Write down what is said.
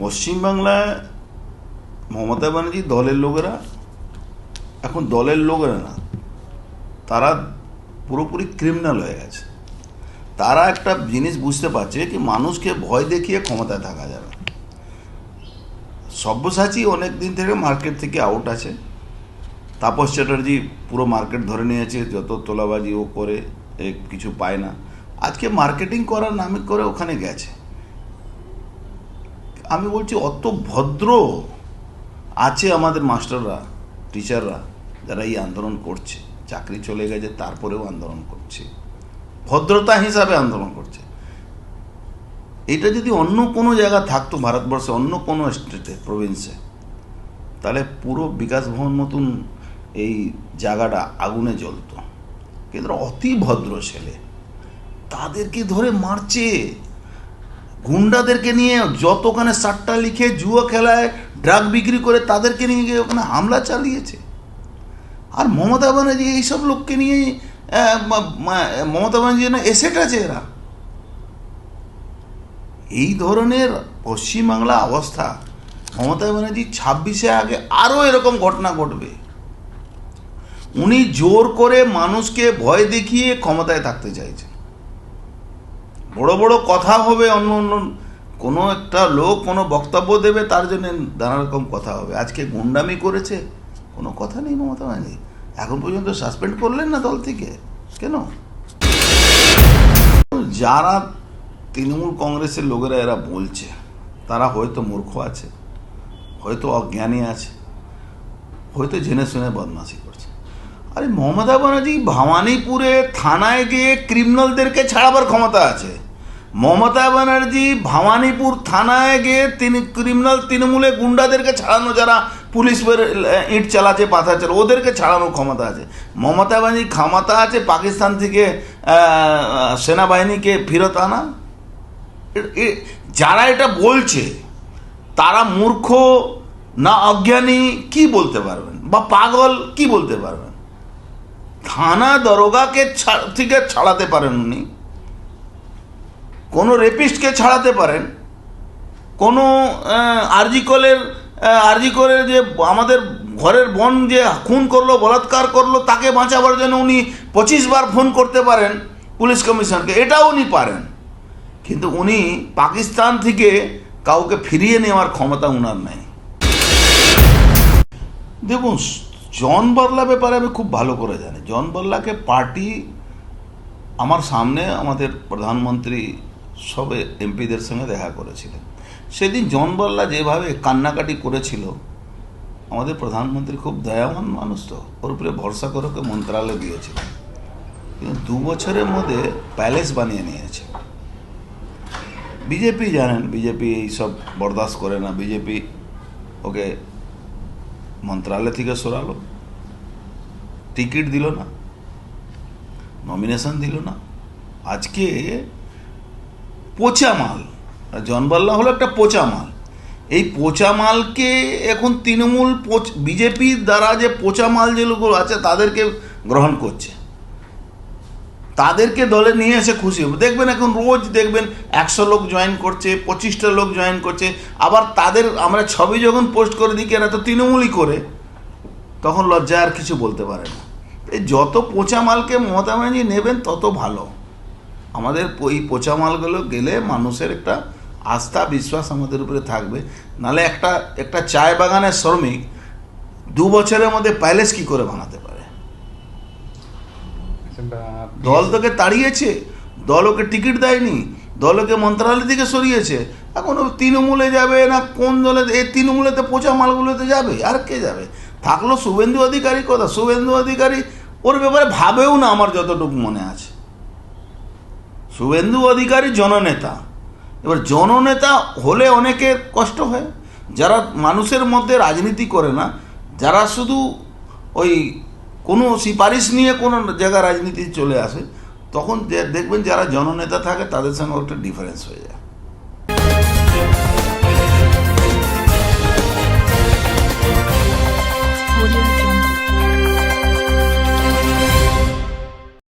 পশ্চিমবাংলায় মমতা ব্যানার্জি দলের লোকেরা, এখন দলের লোকেরা না, তারা পুরোপুরি ক্রিমিনাল হয়ে গেছে। তারা একটা জিনিস বুঝতে পারছে কি মানুষকে ভয় দেখিয়ে ক্ষমতায় থাকা যাবে সব্যসাচী অনেক দিন থেকে মার্কেট থেকে আউট আছে। তাপস চ্যাটার্জি পুরো মার্কেট ধরে নিয়েছে, যত তোলাবাজি ও করে কিছু পায় না। আজকে মার্কেটিং করার নামে করে ওখানে গেছে। আমি বলছি, অত ভদ্র আছে আমাদের মাস্টাররা, টিচাররা, যারা এই আন্দোলন করছে। চাকরি চলে গেছে, তারপরেও আন্দোলন করছে। ভদ্রতা হিসাবে আন্দোলন করছে। এটা যদি অন্য কোনো জায়গা থাকতো ভারতবর্ষে, অন্য কোনো স্টেটে, প্রভিন্সে, তাহলে পুরো বিকাশ ভবন মতন এই জায়গাটা আগুনে জ্বলতো। কিন্তু অতি ভদ্র ছেলে। তাদেরকে ধরে মারছে। গুন্ডাদেরকে নিয়ে যত ওখানে সাট্টা লিখে জুয়া খেলায় ড্রাগ বিক্রি করে তাদেরকে নিয়ে গিয়ে ওখানে হামলা চালিয়েছে। আর মমতা ব্যানার্জি এইসব লোককে নিয়ে মমতা ব্যানার্জি না এসেট আছে এরা। এই ধরনের পশ্চিমবাংলা অবস্থা, মমতা ব্যানার্জি ছাব্বিশে আগে আরও এরকম ঘটনা ঘটবে। উনি জোর করে মানুষকে ভয় দেখিয়ে ক্ষমতায় থাকতে চাইছেন। বড় বড় কথা হবে, অন্য অন্য, কোনো একটা লোক কোনো বক্তব্য দেবে, তার জন্য নানা রকম কথা হবে। আজকে গুন্ডামি করেছে, কোনো কথা নেই মমতা ব্যানার্জি। এখন পর্যন্ত সাসপেন্ড করলেন না দল থেকে? কেন? যারা তৃণমূল কংগ্রেসের লোকেরা এরা বলছে, তারা হয়তো মূর্খ আছে, হয়তো অজ্ঞানী আছে, হয়তো জেনে শুনে বদমাশি করছে। আরে মমতা ব্যানার্জি, ভবানীপুরে থানায় গিয়ে ক্রিমিনালদেরকে ছাড়াবার ক্ষমতা আছে। মমতা ব্যানার্জি ভবানীপুর থানায় গিয়ে তিনি ক্রিমিনাল তৃণমূলে গুন্ডাদেরকে ছাড়ানো, যারা পুলিশ ইট চালাচ্ছে পাথা চালা ওদেরকে ছাড়ানোর ক্ষমতা আছে। মমতা ব্যানার্জি ক্ষমতা আছে পাকিস্তান থেকে সেনাবাহিনীকে ফেরত আনা। যারা এটা বলছে, তারা মূর্খ না অজ্ঞানী, কি বলতে পারবেন? বা পাগল, কি বলতে পারবেন? থানা দরোগাকে থেকে ছাড়াতে পারেন উনি কোনো রেপিস্টকে ছাড়াতে পারেন, কোনো আরজিকলের আরজিকলের যে আমাদের ঘরের বোন যে খুন করল, বলাৎকার করল, তাকে বাঁচাবার জন্য উনি পঁচিশ বার ফোন করতে পারেন পুলিশ কমিশনকে এটাও উনি পারেন। কিন্তু উনি পাকিস্তান থেকে কাউকে ফিরিয়ে নেওয়ার ক্ষমতা উনার নাই। দেখুন, জন বার্লা ব্যাপারে আমি খুব ভালো করে জানি। জন বার্লাকে পার্টি আমার সামনে আমাদের প্রধানমন্ত্রী সব এমপিদের সঙ্গে দেখা করেছিলেন। সেদিন জন বার্লা যেভাবে কান্নাকাটি করেছিল, আমাদের প্রধানমন্ত্রী খুব দয়াবান মানুষ তো, ওর উপরে ভরসা করে ওকে মন্ত্রালয় দিয়েছিলেন কিন্তু দু বছরের মধ্যে প্যালেস বানিয়ে নিয়েছে। বিজেপি জানেন, বিজেপি এইসব বরদাস্ত করে না, বিজেপি ওকে মন্ত্রালয় থেকে সরালো। টিকিট দিল না, নমিনেশন দিল না। আজকে পচা মাল জনবাল্লা হলো একটা পচা মাল এই পচা মালকে এখন তৃণমূল বিজেপির দ্বারা যে পচা মাল যেগুলো আছে, তাদেরকে গ্রহণ করছে। তাদেরকে দলে নিয়ে এসে খুশি হবে। দেখবেন এখন রোজ দেখবেন একশো লোক জয়েন করছে, পঁচিশটা লোক জয়েন করছে। আবার তাদের আমরা ছবি যখন পোস্ট করে দিই এরা তো তৃণমূলই করে, তখন লজ্জা আর কিছু বলতে পারে না। এই যত পচা মালকে মমতা ব্যানার্জি নেবেন, তত ভালো। আমাদের ওই পচা মালগুলো গেলে মানুষের একটা আস্থা, বিশ্বাস আমাদের উপরে থাকবে। নালে একটা একটা চায় বাগানের শ্রমিক দু বছরের মধ্যে প্যালেস কি করে বানাতে পারে? দল তোকে তাড়িয়েছে, দল ওকে টিকিট দেয়নি, দল ওকে মন্ত্রণালয় থেকে সরিয়েছে। এখন তৃণমূলে যাবে না কোন দলে এই তৃণমূলেতে পচা মালগুলোতে যাবে? আর কে যাবে? থাকল শুভেন্দু অধিকারী কথা। শুভেন্দু অধিকারী, ওর ব্যাপারে ভাবেও না আমার যতটুকু মনে আছে। শুভেন্দু অধিকারী জননেতা। এবার জননেতা হলে অনেকে কষ্ট হয়। যারা মানুষের মধ্যে রাজনীতি করে না, যারা শুধু ওই কোনো সিপারিশ নিয়ে কোনো জায়গায় রাজনীতি চলে আসে, তখন দেখবেন যারা জননেতা থাকে, তাদের সঙ্গে একটা ডিফারেন্স হয়ে যায়।